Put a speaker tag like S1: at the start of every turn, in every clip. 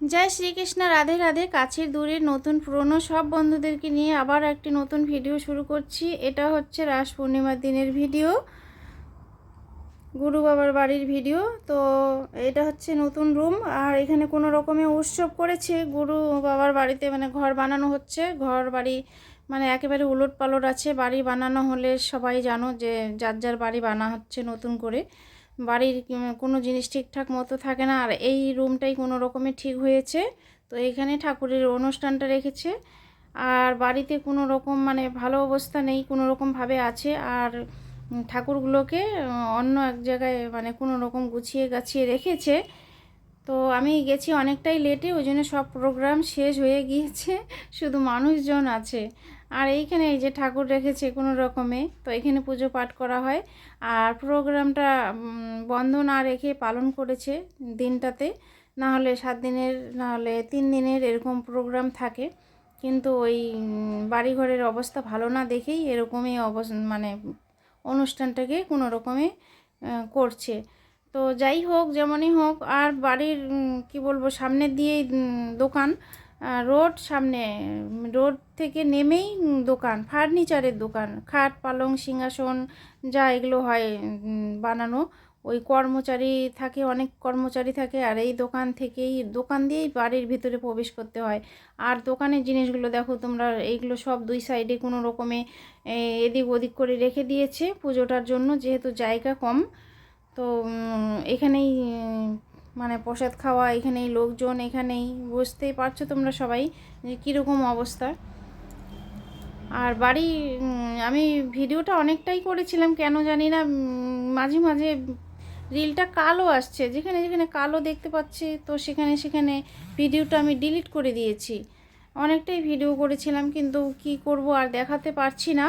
S1: জয় শ্রীকৃষ্ণ, রাধে রাধে। কাছের দূরের নতুন পুরনো সব বন্ধুদেরকে নিয়ে আবার একটি নতুন ভিডিও শুরু করছি। এটা হচ্ছে রাস পূর্ণিমার দিনের ভিডিও, গুরু বাবার বাড়ির ভিডিও। তো এটা হচ্ছে নতুন রুম, আর এখানে কোনো রকমে উৎসব করেছে গুরু বাবার বাড়িতে মানে ঘর বানানো হচ্ছে। ঘর বাড়ি মানে একেবারে উলট পালট আছে। বাড়ি বানানো হলে সবাই জানো যে যার যার বাড়ি বানা হচ্ছে নতুন করে। বাড়ির কোনো জিনিস ঠিকঠাক মতো থাকে না। আর এই রুমটাই কোনো রকমে ঠিক হয়েছে। তো এখানে ঠাকুরের অনুষ্ঠানটা রেখেছে। আর বাড়িতে কোনো রকম মানে ভালো অবস্থা নেই, কোনো রকমভাবে আছে। আর ঠাকুরগুলোকে অন্য এক জায়গায় মানে কোনো রকম গুছিয়ে গাছিয়ে রেখেছে। তো আমি গেছি অনেকটাই লেটে ওই জন্য সব প্রোগ্রাম শেষ হয়ে গিয়েছে। শুধু মানুষজন আছে। আর এইখানে এই যে ঠাকুর রেখেছে কোনো রকমে, তো এখানে পুজো পাঠ করা হয়। আর প্রোগ্রামটা বন্ধ না রেখে পালন করেছে দিনটাতে। না হলে সাত দিনের না হলে তিন দিনের এরকম প্রোগ্রাম থাকে। কিন্তু ওই বাড়িঘরের অবস্থা ভালো না দেখেই এরকমই অবস মানে অনুষ্ঠানটাকে কোনো রকমে করছে। তো যাই হোক, যেমনই হোক, আর বাড়ির কি বলব, সামনের দিয়েই দোকান। রোড সামনে, রোড থেকে নেমেই দোকান, ফার্নিচারের দোকান, খাট, পালং, সিংহাসন, যা এগুলো হয় বানানো। ওই কর্মচারী থাকে, অনেক কর্মচারী থাকে, আর এই দোকান থেকেই, দোকান দিয়েই বাড়ির ভিতরে প্রবেশ করতে হয়। আর দোকানের জিনিসগুলো দেখো তোমরা, এইগুলো সব দুই সাইডে কোনো রকমে এদিক ওদিক করে রেখে দিয়েছে পুজোটার জন্য, যেহেতু জায়গা কম। তো এখানেই মানে প্রসাদ খাওয়া, এখানেই লোকজন, এখানেই। বুঝতেই পারছ তোমরা সবাই যে কীরকম অবস্থা। আর বাড়ি আমি ভিডিওটা অনেকটাই করেছিলাম, কেন জানি না মাঝে মাঝে রিলটা কালো আসছে। যেখানে যেখানে কালো দেখতে পাচ্ছি, তো সেখানে সেখানে ভিডিওটা আমি ডিলিট করে দিয়েছি। অনেকটাই ভিডিও করেছিলাম, কিন্তু কি করব আর দেখাতে পারছি না।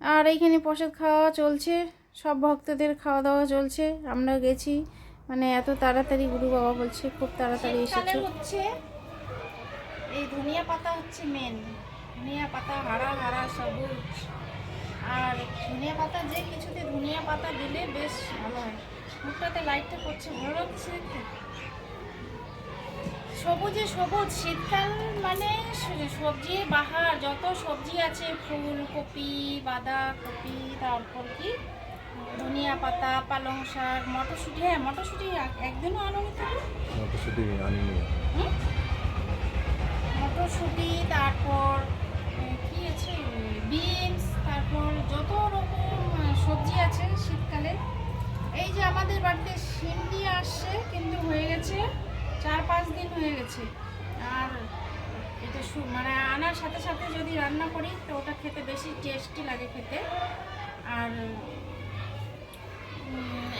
S1: আর এইখানে প্রসাদ খাওয়া চলছে, সব ভক্তদের খাওয়া দাওয়া চলছে আমরা গেছি। মানে এত তাড়াতাড়ি গুরু বাবা বলছে খুব তাড়াতাড়ি এসেছে। হচ্ছে এই ধনিয়া পাতা হচ্ছে মেন ধনিয়া পাতা হারা হারা সবুজ। আর ধনিয়া পাতা যে কিছুতে ধনিয়া পাতা দিলে বেশ ভালো হয়। মুখটাতে লাইটটা পড়ছে ভালো লাগছে সবুজে সবুজ শীতকাল মানে সবজি বাহার যত সবজি আছে ফুলকপি বাঁধাকপি তারপর কি? ধনিয়া পাতা পালং শাক মটরশুঁটি হ্যাঁ মটরশুঁটি এক- একদিনও আনোনি তো?
S2: মটরশুঁটি আনিনি?
S1: মটরশুঁটি তারপর কি আছে? বিনস তারপর যত রকম সবজি আছে শীতকালে। এই যে আমাদের বাড়িতে শিম দিয়ে আসছে কিন্তু হয়ে গেছে চার পাঁচ দিন হয়ে গেছে। আর এটা মানে আনার সাথে সাথে যদি রান্না করি তো ওটা খেতে বেশি টেস্টি লাগে খেতে। আর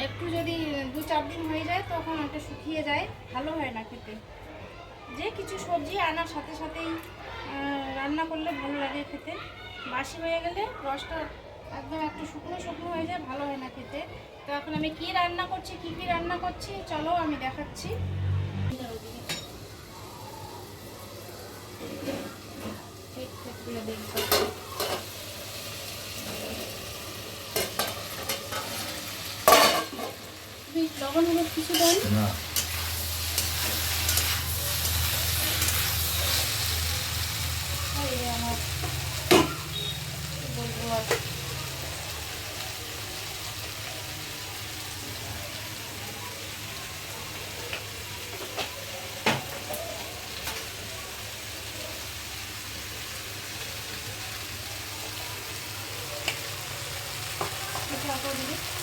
S1: একটু যদি দু চার দিন হয়ে যায়, তখন ওটা শুকিয়ে যায়। ভালো হয় না খেতে। যে কিছু সবজি আনার সাথে সাথেই রান্না করলে ভালো লাগে খেতে। বাসি হয়ে গেলে রসটা একদম একটু শুকনো শুকনো হয়ে যায়, ভালো হয় না খেতে। তো এখন আমি কি রান্না করছি, কি কি রান্না করছি, চলো আমি দেখাচ্ছি ঠিক ঠিক করে দেখব। তুমি লবণ হলুদ কিছু দেন।
S2: না।
S1: আমার বলব আর। এটা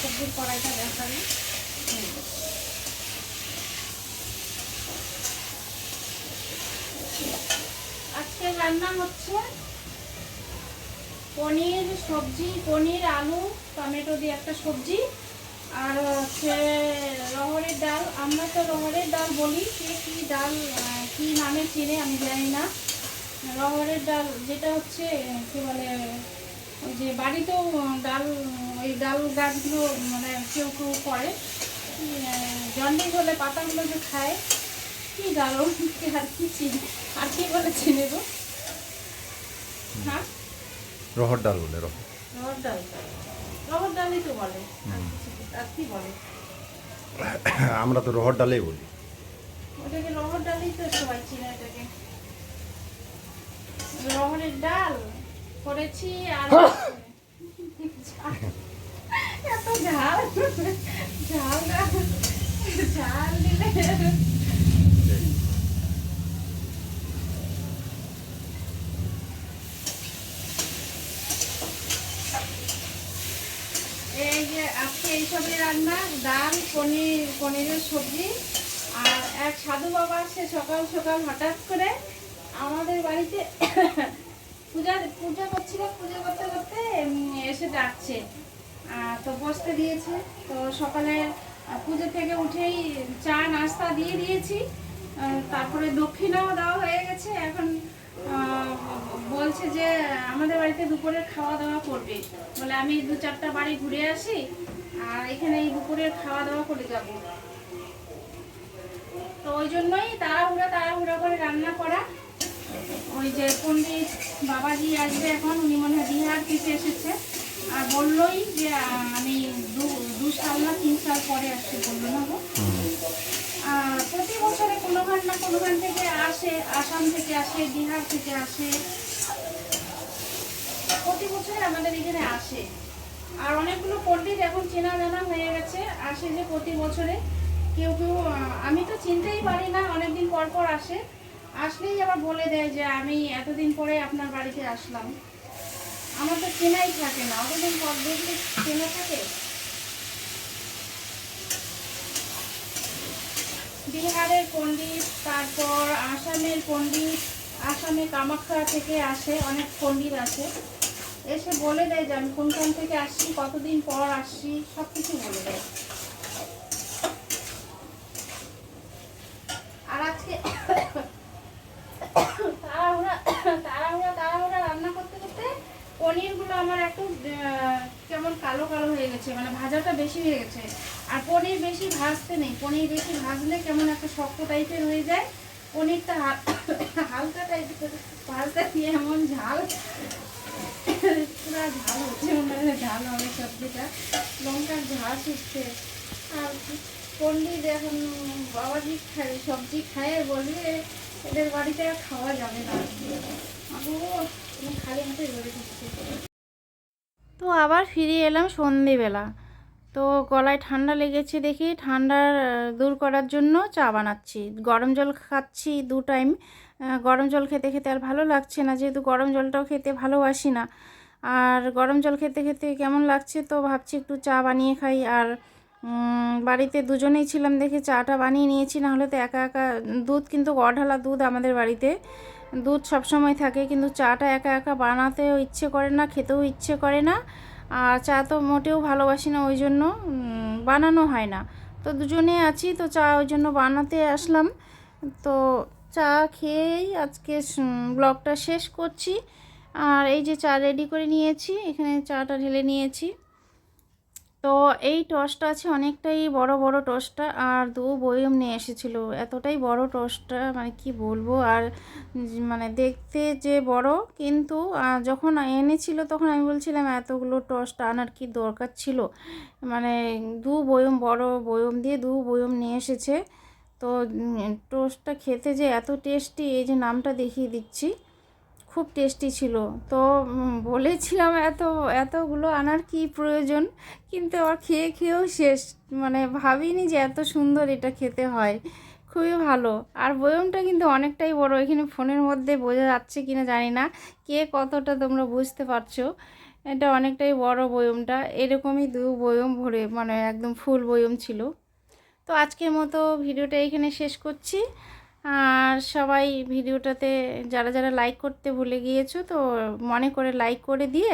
S1: সবজির কড়াইটা হুম। আজকে রান্না হচ্ছে পনির, সবজি, পনির, আলু, টমেটো দিয়ে একটা সবজি, আর হচ্ছে রহরের ডাল আমরা তো রহরের ডাল বলি, কে কী ডাল কী নামে চিনে আমি জানি না রহরের ডাল যেটা হচ্ছে, কী বলে যে বাড়িতেও ডাল ওই ডাল গাছগুলো মানে কেউ কেউ করে। জন্ডিস হলে পাতাগুলো যে খায় কি ডাল ও আর কি চিনি আর কি বলে চিনে গো? হ্যাঁ?
S2: রহর ডাল বলে রহর।
S1: রহর ডাল। রহর ডালই তো বলে। আর কি বলে?
S2: আমরা তো রহর ডালেই বলি।
S1: ওটাকে রহর ডালই তো সবাই চিনে এটাকে। রহরের ডাল করেছি আর ঝাল ঝাল এই যে আজকে এইসবই রান্না, ডাল, পনির, পনিরের সবজি, আর এক সাধু বাবা আসছে সকাল সকাল হঠাৎ করে আমাদের বাড়িতে পূজা পূজা করছিল, পূজা করতে করতে এসে ডাকছে। তো বসতে দিয়েছে। তো সকালে পুজো থেকে উঠেই চা, নাস্তা দিয়ে দিয়েছি। তারপরে দক্ষিণাও দেওয়া হয়ে গেছে। এখন বলছে যে, আমাদের বাড়িতে দুপুরের খাওয়া দাওয়া করবে। বলে, আমি দু চারটা বাড়ি ঘুরে আসি, আর এখানে এই দুপুরের খাওয়া দাওয়া করে যাব। তো ওই জন্যই তাড়াহুড়া তাড়াহুড়া করে রান্না করা। ওই যে পণ্ডিত বাবাজি আসবে এখন, উনি মনে হয় বিহার থেকে এসেছে। আর বললোই যে আমি দু দু সাল না তিন সাল পরে আসছে বলল না প্রতি বছরে কোনোখান না কোনোখান থেকে আসে আসাম থেকে আসে বিহার থেকে আসে। প্রতি বছরে আমাদের এখানে আসে। আর অনেকগুলো পণ্ডিত এখন চেনা জানা হয়ে গেছে আসে যে প্রতি বছরে। কেউ কেউ আমি তো চিনতেই পারি না অনেকদিন পর পর আসে। আসলেই আবার বলে দেয় যে আমি এতদিন পরে আপনার বাড়িতে আসলাম। আমার তো চেনাই থাকে না। অতদিন পর দেখলে চেনা থাকে। বিহারের পণ্ডিত, তারপর আসামের পণ্ডিত, আসামে কামাখ্যা থেকে আসে, অনেক পণ্ডিত আছে। এসে বলে দেয় যে, আমি কোনখান থেকে আসছি, কতদিন পর আসছি সব কিছু বলে দেয় আর আজকে তাড়াহুড়া তাড়াহুড়া তাড়াহুড়া রান্না করতে করতে পনিরগুলো আমার একটু কেমন কালো কালো হয়ে গেছে মানে ভাজাটা বেশি হয়ে গেছে। আর পনির বেশি ভাজতে নেই, পনির বেশি ভাজলে কেমন একটা শক্ত টাইপের হয়ে যায়। পনিরটা হালকা টাইপের ভাজতে দিয়ে এমন ঝাল। পুরা ঝাল হচ্ছে মনে ঝাল হবে সবজিটা। লঙ্কার ঝাল উঠছে আর পনির এখন বাবাজি খায়, সবজি খায় বলবে এদের বাড়িতে আর খাওয়া যাবে না। তুমি তো আবার ফিরে এলাম সন্ধেবেলা। তো গলায় ঠান্ডা লেগেছে দেখি, ঠান্ডা দূর করার জন্য চা বানাচ্ছি। গরম জল খাচ্ছি দু টাইম গরম জল খেতে খেতে আর ভালো লাগছে না, যেহেতু গরম জলটাও খেতে ভালোবাসি না। আর গরম জল খেতে খেতে কেমন লাগছে তো ভাবছি একটু চা বানিয়ে খাই। আর বাড়িতে দুজনেই ছিলাম দেখে চাটা বানিয়ে নিয়েছি না হলে তো একা একা দুধ, কিন্তু অঢালা দুধ আমাদের বাড়িতে দুধ সবসময় থাকে, কিন্তু চাটা একা একা বানাতেও ইচ্ছে করে না, খেতেও ইচ্ছে করে না। আর চা তো মোটেও ভালোবাসি না, ওই জন্য বানানো হয় না। তো দুজনে আছি, তো চা ওই জন্য বানাতে আসলাম। তো চা খেয়েই আজকে ব্লগটা শেষ করছি। আর এই যে চা রেডি করে নিয়েছি, এখানে চাটা ঢেলে নিয়েছি। তো এই টসটা আছে অনেকটাই বড় বড় টসটা আর দু বয়ম নিয়ে এসেছিল। এতটাই বড় টসটা মানে কি বলব? আর মানে দেখতে যে বড়, কিন্তু যখন এনেছিল, তখন আমি বলছিলাম, এতগুলো টসটা আনার কি দরকার ছিল? মানে দু বয়ম বড় বয়ম দিয়ে দু বয়ম নিয়ে এসেছে। তো টোস্টটা খেতে যে এত টেস্টি এই যে নামটা দেখিয়ে দিচ্ছি। খুব টেস্টি ছিল। তো বলেছিলাম এত, এতগুলো আনার কি প্রয়োজন? কিন্তু আবার খেয়ে খেয়েও শেষ মানে ভাবিনি যে এত সুন্দর এটা খেতে হয়। খুবই ভালো। আর বয়মটা কিন্তু অনেকটাই বড়। এখানে ফোনের মধ্যে বোঝা যাচ্ছে কিনা জানি না। কে কতটা তোমরা বুঝতে পারছ? এটা অনেকটাই বড় বয়মটা। এরকমই দু বয়ম ভরে মানে একদম ফুল বয়ম ছিল। তো আজকের মতো ভিডিওটা এখানে শেষ করছি। আর সবাই ভিডিওটাতে যারা যারা লাইক করতে ভুলে গিয়েছো, তো মনে করে লাইক করে দিয়ে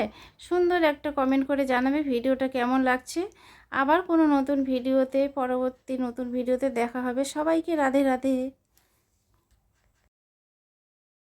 S1: সুন্দর একটা কমেন্ট করে জানাবে ভিডিওটা কেমন লাগছে। আবার কোনো নতুন ভিডিওতে, পরবর্তী নতুন ভিডিওতে দেখা হবে। সবাইকে রাধে রাধে।